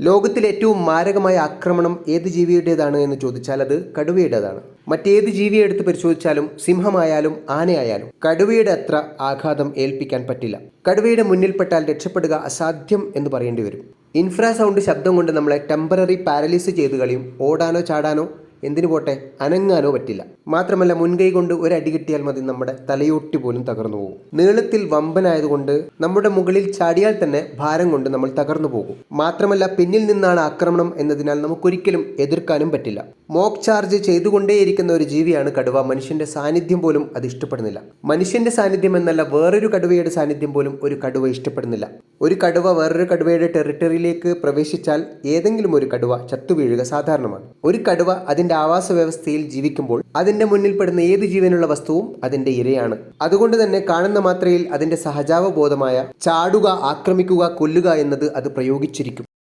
ലോകത്തിലെ ഏറ്റവും മാരകമായ ആക്രമണം ഏത് ജീവിയുടേതാണ് എന്ന് ചോദിച്ചാൽ അത് കടുവയുടേതാണ്. മറ്റേത് ജീവിയെ എടുത്ത് പരിശോധിച്ചാലും സിംഹമായാലും ആനയായാലും കടുവയുടെ അത്ര ആഘാതം ഏൽപ്പിക്കാൻ പറ്റില്ല. കടുവയുടെ മുന്നിൽപ്പെട്ടാൽ രക്ഷപ്പെടുക അസാധ്യം എന്ന് പറയേണ്ടി വരും. ഇൻഫ്രാസൗണ്ട് ശബ്ദം കൊണ്ട് നമ്മളെ ടെമ്പററി പാരലൈസ് ചെയ്ത് കളിയും. ഓടാനോ ചാടാനോ എന്തിനു പോട്ടെ അനങ്ങാനോ പറ്റില്ല. മാത്രമല്ല മുൻകൈ കൊണ്ട് ഒരു അടി കിട്ടിയാൽ മതി നമ്മുടെ തലയോട്ടി പോലും തകർന്നു പോകും. നീളത്തിൽ വമ്പനായതുകൊണ്ട് നമ്മുടെ മുകളിൽ ചാടിയാൽ തന്നെ ഭാരം കൊണ്ട് നമ്മൾ തകർന്നു പോകും. മാത്രമല്ല പിന്നിൽ നിന്നാണ് ആക്രമണം എന്നതിനാൽ നമുക്കൊരിക്കലും എതിർക്കാനും പറ്റില്ല. മോക്ക് ചാർജ് ചെയ്തുകൊണ്ടേയിരിക്കുന്ന ഒരു ജീവിയാണ് കടുവ. മനുഷ്യന്റെ സാന്നിധ്യം പോലും അത് ഇഷ്ടപ്പെടുന്നില്ല. മനുഷ്യന്റെ സാന്നിധ്യം എന്നല്ല വേറൊരു കടുവയുടെ സാന്നിധ്യം പോലും ഒരു കടുവ ഇഷ്ടപ്പെടുന്നില്ല. ഒരു കടുവ വേറൊരു കടുവയുടെ ടെറിട്ടറിയിലേക്ക് പ്രവേശിച്ചാൽ ഏതെങ്കിലും ഒരു കടുവ ചത്തുവീഴുക സാധാരണമാണ്. ഒരു കടുവ അതിന്റെ ആവാസ വ്യവസ്ഥയിൽ ജീവിക്കുമ്പോൾ അതിന്റെ മുന്നിൽ പെടുന്ന ഏത് ജീവനുള്ള വസ്തുവും അതിന്റെ ഇരയാണ്. അതുകൊണ്ട് തന്നെ കാണുന്ന മാത്രയിൽ അതിന്റെ സഹജാവബോധമായ ചാടുക ആക്രമിക്കുക കൊല്ലുക എന്നത് അത് പ്രയോഗിച്ചിരിക്കും.